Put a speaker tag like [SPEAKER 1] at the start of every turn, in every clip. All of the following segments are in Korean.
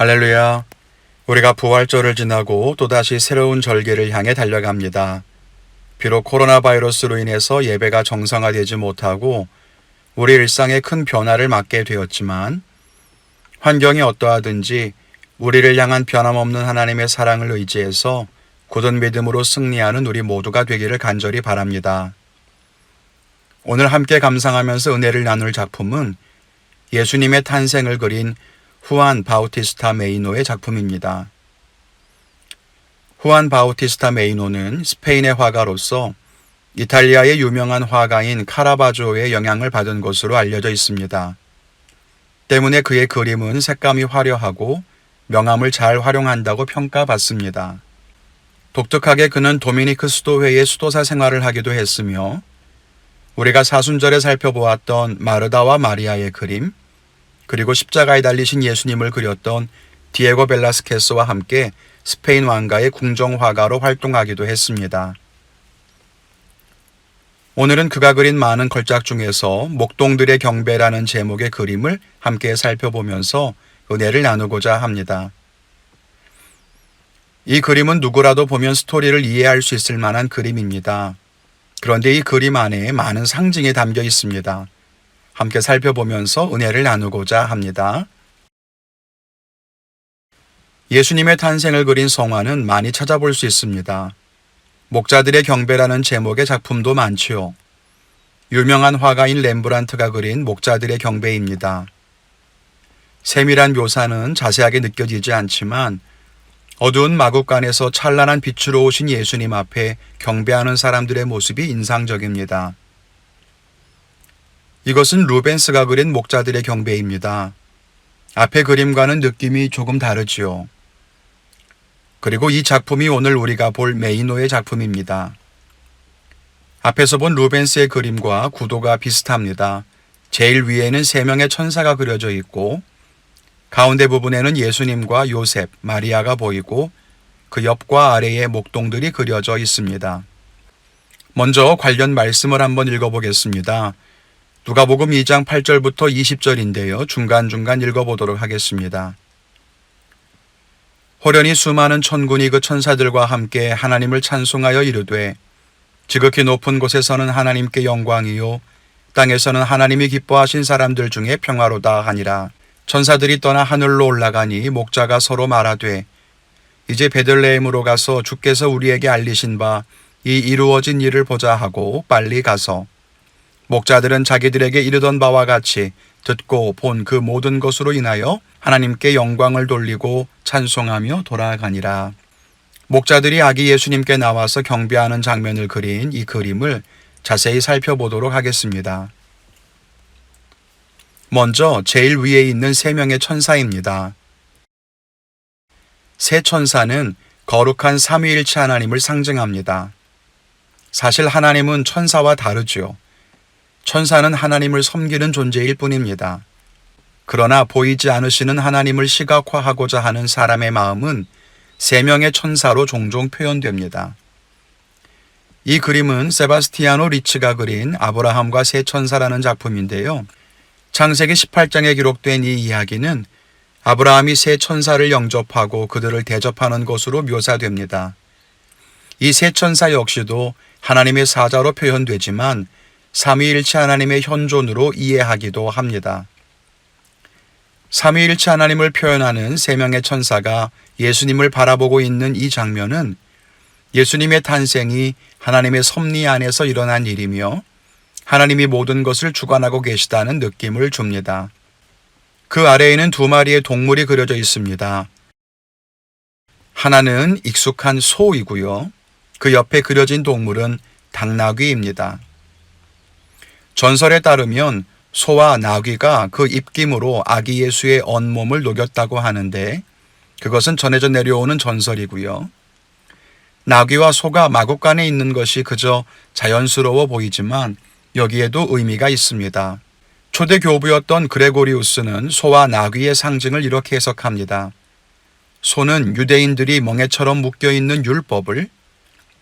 [SPEAKER 1] 할렐루야. 우리가 부활절을 지나고 또다시 새로운 절기를 향해 달려갑니다. 비록 코로나 바이러스로 인해서 예배가 정상화되지 못하고 우리 일상에 큰 변화를 맞게 되었지만 환경이 어떠하든지 우리를 향한 변함없는 하나님의 사랑을 의지해서 굳은 믿음으로 승리하는 우리 모두가 되기를 간절히 바랍니다. 오늘 함께 감상하면서 은혜를 나눌 작품은 예수님의 탄생을 그린 후안 바우티스타 메이노의 작품입니다. 후안 바우티스타 메이노는 스페인의 화가로서 이탈리아의 유명한 화가인 카라바조의 영향을 받은 것으로 알려져 있습니다. 때문에 그의 그림은 색감이 화려하고 명암을 잘 활용한다고 평가받습니다. 독특하게 그는 도미니크 수도회의 수도사 생활을 하기도 했으며 우리가 사순절에 살펴보았던 마르다와 마리아의 그림, 그리고 십자가에 달리신 예수님을 그렸던 디에고 벨라스케스와 함께 스페인 왕가의 궁정 화가로 활동하기도 했습니다. 오늘은 그가 그린 많은 걸작 중에서 목동들의 경배라는 제목의 그림을 함께 살펴보면서 은혜를 나누고자 합니다. 이 그림은 누구라도 보면 스토리를 이해할 수 있을 만한 그림입니다. 그런데 이 그림 안에 많은 상징이 담겨 있습니다. 함께 살펴보면서 은혜를 나누고자 합니다. 예수님의 탄생을 그린 성화는 많이 찾아볼 수 있습니다. 목자들의 경배라는 제목의 작품도 많지요. 유명한 화가인 렘브란트가 그린 목자들의 경배입니다. 세밀한 묘사는 자세하게 느껴지지 않지만 어두운 마국간에서 찬란한 빛으로 오신 예수님 앞에 경배하는 사람들의 모습이 인상적입니다. 이것은 루벤스가 그린 목자들의 경배입니다. 앞의 그림과는 느낌이 조금 다르지요. 그리고 이 작품이 오늘 우리가 볼 메이노의 작품입니다. 앞에서 본 루벤스의 그림과 구도가 비슷합니다. 제일 위에는 세 명의 천사가 그려져 있고 가운데 부분에는 예수님과 요셉, 마리아가 보이고 그 옆과 아래에 목동들이 그려져 있습니다. 먼저 관련 말씀을 한번 읽어보겠습니다. 누가복음 2장 8절부터 20절인데요. 중간중간 읽어보도록 하겠습니다. 호련히 수많은 천군이 그 천사들과 함께 하나님을 찬송하여 이르되 지극히 높은 곳에서는 하나님께 영광이요 땅에서는 하나님이 기뻐하신 사람들 중에 평화로다 하니라. 천사들이 떠나 하늘로 올라가니 목자가 서로 말하되 이제 베들레헴으로 가서 주께서 우리에게 알리신 바 이 이루어진 일을 보자 하고 빨리 가서 목자들은 자기들에게 이르던 바와 같이 듣고 본 그 모든 것으로 인하여 하나님께 영광을 돌리고 찬송하며 돌아가니라. 목자들이 아기 예수님께 나와서 경배하는 장면을 그린 이 그림을 자세히 살펴보도록 하겠습니다. 먼저 제일 위에 있는 세 명의 천사입니다. 세 천사는 거룩한 삼위일체 하나님을 상징합니다. 사실 하나님은 천사와 다르죠. 천사는 하나님을 섬기는 존재일 뿐입니다. 그러나 보이지 않으시는 하나님을 시각화하고자 하는 사람의 마음은 세 명의 천사로 종종 표현됩니다. 이 그림은 세바스티아노 리츠가 그린 아브라함과 세 천사라는 작품인데요. 창세기 18장에 기록된 이 이야기는 아브라함이 세 천사를 영접하고 그들을 대접하는 것으로 묘사됩니다. 이 세 천사 역시도 하나님의 사자로 표현되지만 삼위일체 하나님의 현존으로 이해하기도 합니다. 삼위일체 하나님을 표현하는 세 명의 천사가 예수님을 바라보고 있는 이 장면은 예수님의 탄생이 하나님의 섭리 안에서 일어난 일이며 하나님이 모든 것을 주관하고 계시다는 느낌을 줍니다. 그 아래에는 두 마리의 동물이 그려져 있습니다. 하나는 익숙한 소이고요. 그 옆에 그려진 동물은 당나귀입니다. 전설에 따르면 소와 나귀가 그 입김으로 아기 예수의 온몸을 녹였다고 하는데 그것은 전해져 내려오는 전설이고요. 나귀와 소가 마국간에 있는 것이 그저 자연스러워 보이지만 여기에도 의미가 있습니다. 초대 교부였던 그레고리우스는 소와 나귀의 상징을 이렇게 해석합니다. 소는 유대인들이 멍에처럼 묶여 있는 율법을,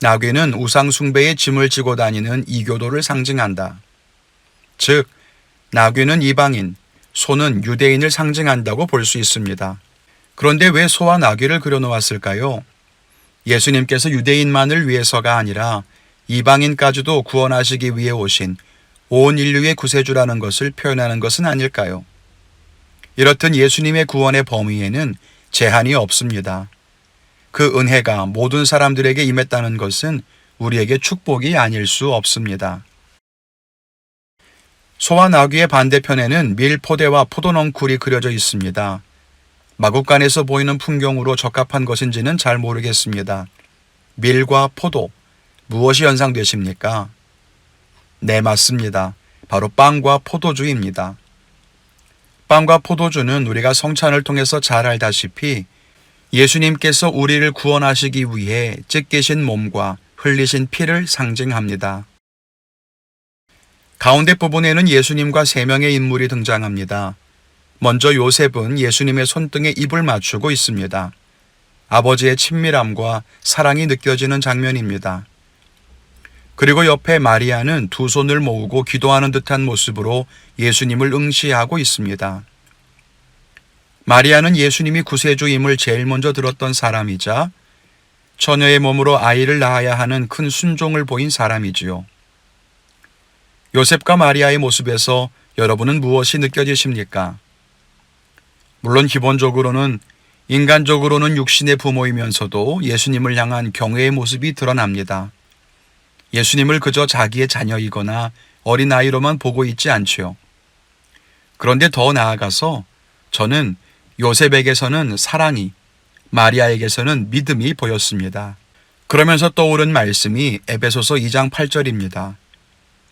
[SPEAKER 1] 나귀는 우상숭배의 짐을 지고 다니는 이교도를 상징한다. 즉, 나귀는 이방인, 소는 유대인을 상징한다고 볼 수 있습니다. 그런데 왜 소와 나귀를 그려놓았을까요? 예수님께서 유대인만을 위해서가 아니라 이방인까지도 구원하시기 위해 오신 온 인류의 구세주라는 것을 표현하는 것은 아닐까요? 이렇듯 예수님의 구원의 범위에는 제한이 없습니다. 그 은혜가 모든 사람들에게 임했다는 것은 우리에게 축복이 아닐 수 없습니다. 소와 나귀의 반대편에는 밀포대와 포도넝쿨이 그려져 있습니다. 마국간에서 보이는 풍경으로 적합한 것인지는 잘 모르겠습니다. 밀과 포도, 무엇이 연상되십니까? 네, 맞습니다. 바로 빵과 포도주입니다. 빵과 포도주는 우리가 성찬을 통해서 잘 알다시피 예수님께서 우리를 구원하시기 위해 찢기신 몸과 흘리신 피를 상징합니다. 가운데 부분에는 예수님과 세 명의 인물이 등장합니다. 먼저 요셉은 예수님의 손등에 입을 맞추고 있습니다. 아버지의 친밀함과 사랑이 느껴지는 장면입니다. 그리고 옆에 마리아는 두 손을 모으고 기도하는 듯한 모습으로 예수님을 응시하고 있습니다. 마리아는 예수님이 구세주임을 제일 먼저 들었던 사람이자 처녀의 몸으로 아이를 낳아야 하는 큰 순종을 보인 사람이지요. 요셉과 마리아의 모습에서 여러분은 무엇이 느껴지십니까? 물론 기본적으로는 인간적으로는 육신의 부모이면서도 예수님을 향한 경외의 모습이 드러납니다. 예수님을 그저 자기의 자녀이거나 어린아이로만 보고 있지 않지요. 그런데 더 나아가서 저는 요셉에게서는 사랑이, 마리아에게서는 믿음이 보였습니다. 그러면서 떠오른 말씀이 에베소서 2장 8절입니다.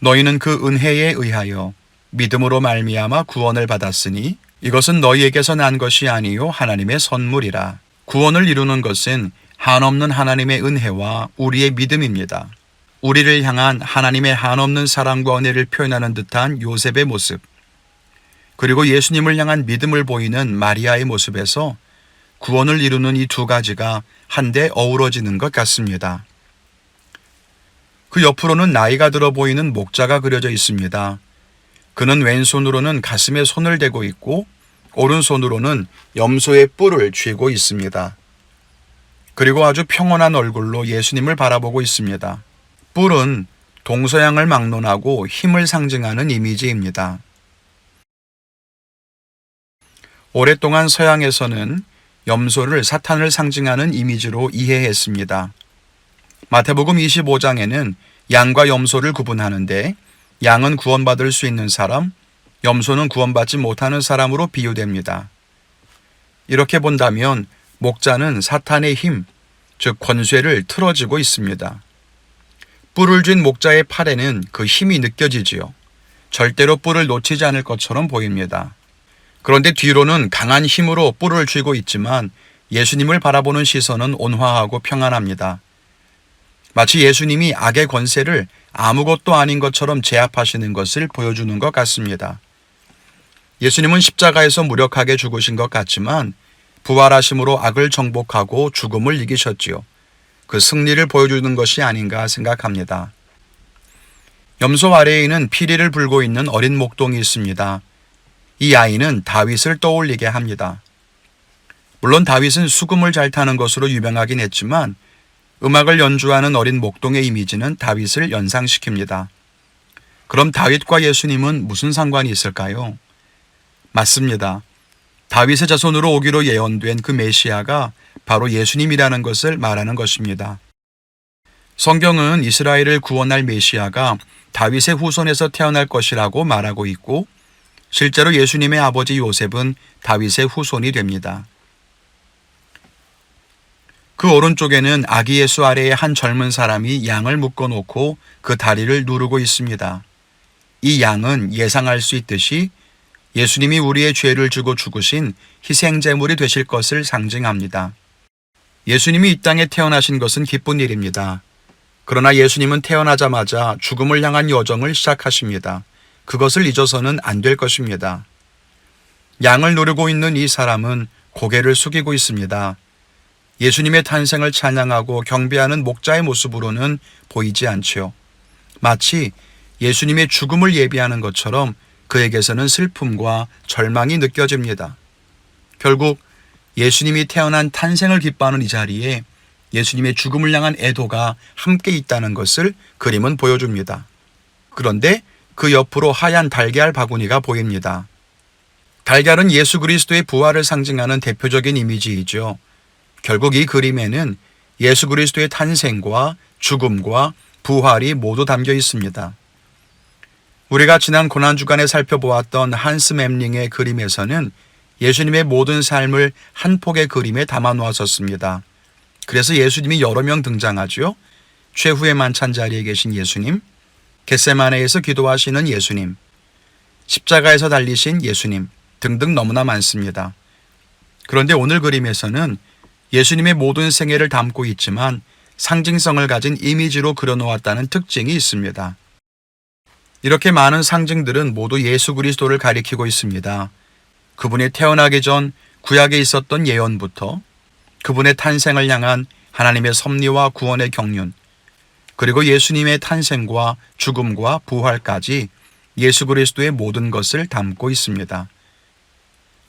[SPEAKER 1] 너희는 그 은혜에 의하여 믿음으로 말미암아 구원을 받았으니 이것은 너희에게서 난 것이 아니요 하나님의 선물이라. 구원을 이루는 것은 한없는 하나님의 은혜와 우리의 믿음입니다. 우리를 향한 하나님의 한없는 사랑과 은혜를 표현하는 듯한 요셉의 모습, 그리고 예수님을 향한 믿음을 보이는 마리아의 모습에서 구원을 이루는 이 두 가지가 한데 어우러지는 것 같습니다. 그 옆으로는 나이가 들어 보이는 목자가 그려져 있습니다. 그는 왼손으로는 가슴에 손을 대고 있고 오른손으로는 염소의 뿔을 쥐고 있습니다. 그리고 아주 평온한 얼굴로 예수님을 바라보고 있습니다. 뿔은 동서양을 막론하고 힘을 상징하는 이미지입니다. 오랫동안 서양에서는 염소를 사탄을 상징하는 이미지로 이해했습니다. 마태복음 25장에는 양과 염소를 구분하는데 양은 구원받을 수 있는 사람, 염소는 구원받지 못하는 사람으로 비유됩니다. 이렇게 본다면 목자는 사탄의 힘, 즉 권세를 틀어지고 있습니다. 뿔을 쥔 목자의 팔에는 그 힘이 느껴지지요. 절대로 뿔을 놓치지 않을 것처럼 보입니다. 그런데 뒤로는 강한 힘으로 뿔을 쥐고 있지만 예수님을 바라보는 시선은 온화하고 평안합니다. 마치 예수님이 악의 권세를 아무것도 아닌 것처럼 제압하시는 것을 보여주는 것 같습니다. 예수님은 십자가에서 무력하게 죽으신 것 같지만 부활하심으로 악을 정복하고 죽음을 이기셨지요. 그 승리를 보여주는 것이 아닌가 생각합니다. 염소 아래에는 피리를 불고 있는 어린 목동이 있습니다. 이 아이는 다윗을 떠올리게 합니다. 물론 다윗은 수금을 잘 타는 것으로 유명하긴 했지만 음악을 연주하는 어린 목동의 이미지는 다윗을 연상시킵니다. 그럼 다윗과 예수님은 무슨 상관이 있을까요? 맞습니다. 다윗의 자손으로 오기로 예언된 그 메시아가 바로 예수님이라는 것을 말하는 것입니다. 성경은 이스라엘을 구원할 메시아가 다윗의 후손에서 태어날 것이라고 말하고 있고 실제로 예수님의 아버지 요셉은 다윗의 후손이 됩니다. 그 오른쪽에는 아기 예수 아래에 한 젊은 사람이 양을 묶어 놓고 그 다리를 누르고 있습니다. 이 양은 예상할 수 있듯이 예수님이 우리의 죄를 주고 죽으신 희생제물이 되실 것을 상징합니다. 예수님이 이 땅에 태어나신 것은 기쁜 일입니다. 그러나 예수님은 태어나자마자 죽음을 향한 여정을 시작하십니다. 그것을 잊어서는 안 될 것입니다. 양을 누르고 있는 이 사람은 고개를 숙이고 있습니다. 예수님의 탄생을 찬양하고 경배하는 목자의 모습으로는 보이지 않지요. 마치 예수님의 죽음을 예비하는 것처럼 그에게서는 슬픔과 절망이 느껴집니다. 결국 예수님이 태어난 탄생을 기뻐하는 이 자리에 예수님의 죽음을 향한 애도가 함께 있다는 것을 그림은 보여줍니다. 그런데 그 옆으로 하얀 달걀 바구니가 보입니다. 달걀은 예수 그리스도의 부활을 상징하는 대표적인 이미지이죠. 결국 이 그림에는 예수 그리스도의 탄생과 죽음과 부활이 모두 담겨 있습니다. 우리가 지난 고난주간에 살펴보았던 한스 mem링의 그림에서는 예수님의 모든 삶을 한 폭의 그림에 담아 놓았었습니다. 그래서 예수님이 여러 명 등장하죠. 최후의 만찬 자리에 계신 예수님, 겟세마네에서 기도하시는 예수님, 십자가에서 달리신 예수님 등등 너무나 많습니다. 그런데 오늘 그림에서는 예수님의 모든 생애를 담고 있지만 상징성을 가진 이미지로 그려놓았다는 특징이 있습니다. 이렇게 많은 상징들은 모두 예수 그리스도를 가리키고 있습니다. 그분이 태어나기 전 구약에 있었던 예언부터 그분의 탄생을 향한 하나님의 섭리와 구원의 경륜, 그리고 예수님의 탄생과 죽음과 부활까지 예수 그리스도의 모든 것을 담고 있습니다.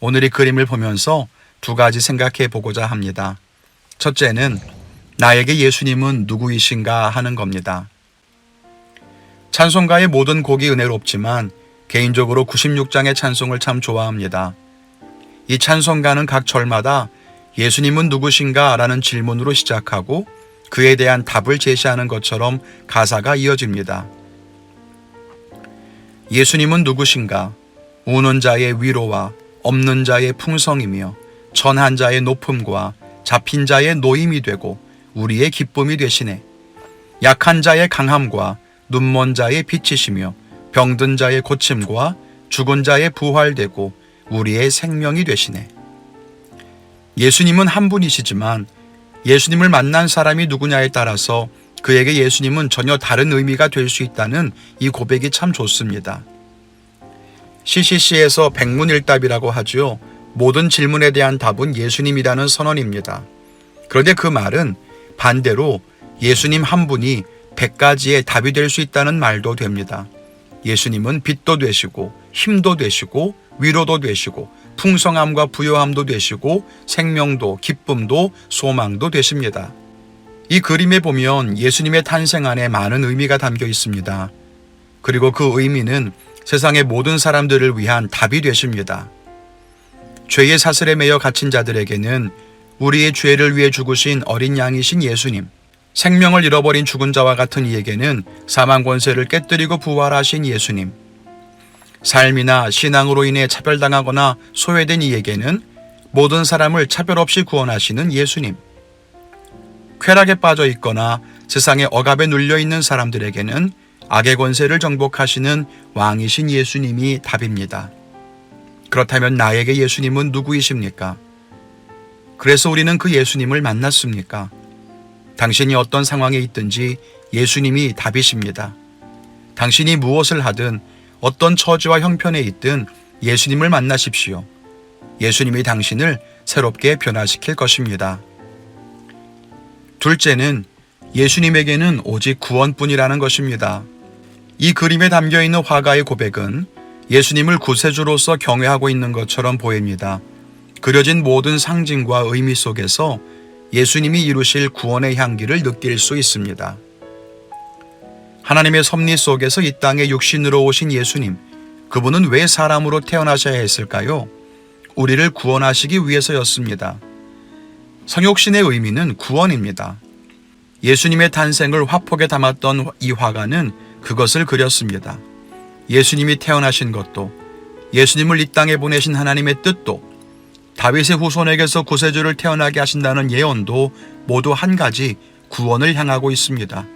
[SPEAKER 1] 오늘 이 그림을 보면서 두 가지 생각해 보고자 합니다. 첫째는 나에게 예수님은 누구이신가 하는 겁니다. 찬송가의 모든 곡이 은혜롭지만 개인적으로 96장의 찬송을 참 좋아합니다. 이 찬송가는 각 절마다 예수님은 누구신가 라는 질문으로 시작하고 그에 대한 답을 제시하는 것처럼 가사가 이어집니다. 예수님은 누구신가? 우는 자의 위로와 없는 자의 풍성이며 천한 자의 높음과 잡힌 자의 노임이 되고 우리의 기쁨이 되시네. 약한 자의 강함과 눈먼 자의 빛이시며 병든 자의 고침과 죽은 자의 부활되고 우리의 생명이 되시네. 예수님은 한 분이시지만 예수님을 만난 사람이 누구냐에 따라서 그에게 예수님은 전혀 다른 의미가 될 수 있다는 이 고백이 참 좋습니다. CCC에서 백문일답이라고 하죠. 모든 질문에 대한 답은 예수님이라는 선언입니다. 그런데 그 말은 반대로 예수님 한 분이 백 가지의 답이 될 수 있다는 말도 됩니다. 예수님은 빛도 되시고 힘도 되시고 위로도 되시고 풍성함과 부요함도 되시고 생명도 기쁨도 소망도 되십니다. 이 그림에 보면 예수님의 탄생 안에 많은 의미가 담겨 있습니다. 그리고 그 의미는 세상의 모든 사람들을 위한 답이 되십니다. 죄의 사슬에 매여 갇힌 자들에게는 우리의 죄를 위해 죽으신 어린 양이신 예수님, 생명을 잃어버린 죽은 자와 같은 이에게는 사망 권세를 깨뜨리고 부활하신 예수님, 삶이나 신앙으로 인해 차별당하거나 소외된 이에게는 모든 사람을 차별 없이 구원하시는 예수님, 쾌락에 빠져 있거나 세상의 억압에 눌려 있는 사람들에게는 악의 권세를 정복하시는 왕이신 예수님이 답입니다. 그렇다면 나에게 예수님은 누구이십니까? 그래서 우리는 그 예수님을 만났습니까? 당신이 어떤 상황에 있든지 예수님이 답이십니다. 당신이 무엇을 하든 어떤 처지와 형편에 있든 예수님을 만나십시오. 예수님이 당신을 새롭게 변화시킬 것입니다. 둘째는 예수님에게는 오직 구원뿐이라는 것입니다. 이 그림에 담겨 있는 화가의 고백은 예수님을 구세주로서 경외하고 있는 것처럼 보입니다. 그려진 모든 상징과 의미 속에서 예수님이 이루실 구원의 향기를 느낄 수 있습니다. 하나님의 섭리 속에서 이 땅에 육신으로 오신 예수님, 그분은 왜 사람으로 태어나셔야 했을까요? 우리를 구원하시기 위해서였습니다. 성육신의 의미는 구원입니다. 예수님의 탄생을 화폭에 담았던 이 화가는 그것을 그렸습니다. 예수님이 태어나신 것도 예수님을 이 땅에 보내신 하나님의 뜻도 다윗의 후손에게서 구세주를 태어나게 하신다는 예언도 모두 한 가지 구원을 향하고 있습니다.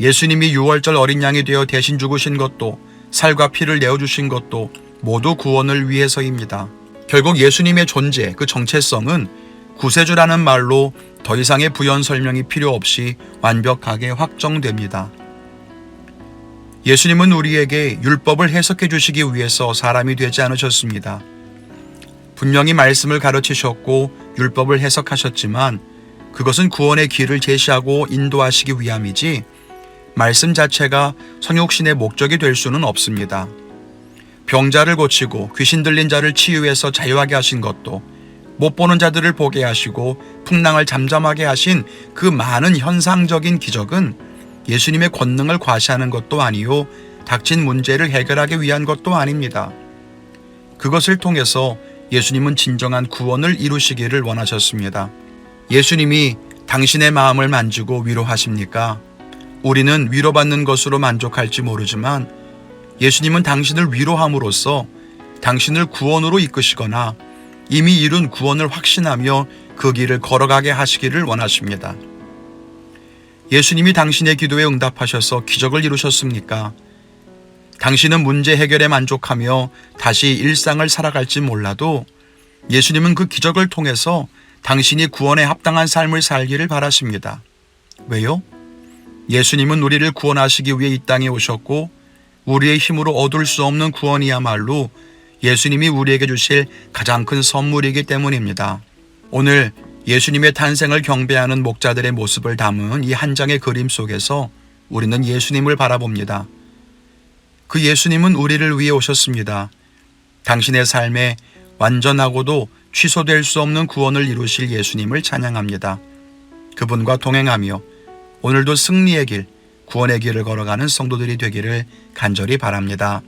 [SPEAKER 1] 예수님이 6월절 어린 양이 되어 대신 죽으신 것도 살과 피를 내어주신 것도 모두 구원을 위해서입니다. 결국 예수님의 존재, 그 정체성은 구세주라는 말로 더 이상의 부연 설명이 필요 없이 완벽하게 확정됩니다. 예수님은 우리에게 율법을 해석해 주시기 위해서 사람이 되지 않으셨습니다. 분명히 말씀을 가르치셨고 율법을 해석하셨지만 그것은 구원의 길을 제시하고 인도하시기 위함이지 말씀 자체가 성육신의 목적이 될 수는 없습니다. 병자를 고치고 귀신 들린 자를 치유해서 자유하게 하신 것도 못 보는 자들을 보게 하시고 풍랑을 잠잠하게 하신 그 많은 현상적인 기적은 예수님의 권능을 과시하는 것도 아니요 닥친 문제를 해결하기 위한 것도 아닙니다. 그것을 통해서 예수님은 진정한 구원을 이루시기를 원하셨습니다. 예수님이 당신의 마음을 만지고 위로하십니까? 우리는 위로받는 것으로 만족할지 모르지만 예수님은 당신을 위로함으로써 당신을 구원으로 이끄시거나 이미 이룬 구원을 확신하며 그 길을 걸어가게 하시기를 원하십니다. 예수님이 당신의 기도에 응답하셔서 기적을 이루셨습니까? 당신은 문제 해결에 만족하며 다시 일상을 살아갈지 몰라도 예수님은 그 기적을 통해서 당신이 구원에 합당한 삶을 살기를 바라십니다. 왜요? 예수님은 우리를 구원하시기 위해 이 땅에 오셨고 우리의 힘으로 얻을 수 없는 구원이야말로 예수님이 우리에게 주실 가장 큰 선물이기 때문입니다. 오늘 예수님의 탄생을 경배하는 목자들의 모습을 담은 이 한 장의 그림 속에서 우리는 예수님을 바라봅니다. 그 예수님은 우리를 위해 오셨습니다. 당신의 삶에 완전하고도 취소될 수 없는 구원을 이루실 예수님을 찬양합니다. 그분과 동행하며 오늘도 승리의 길, 구원의 길을 걸어가는 성도들이 되기를 간절히 바랍니다.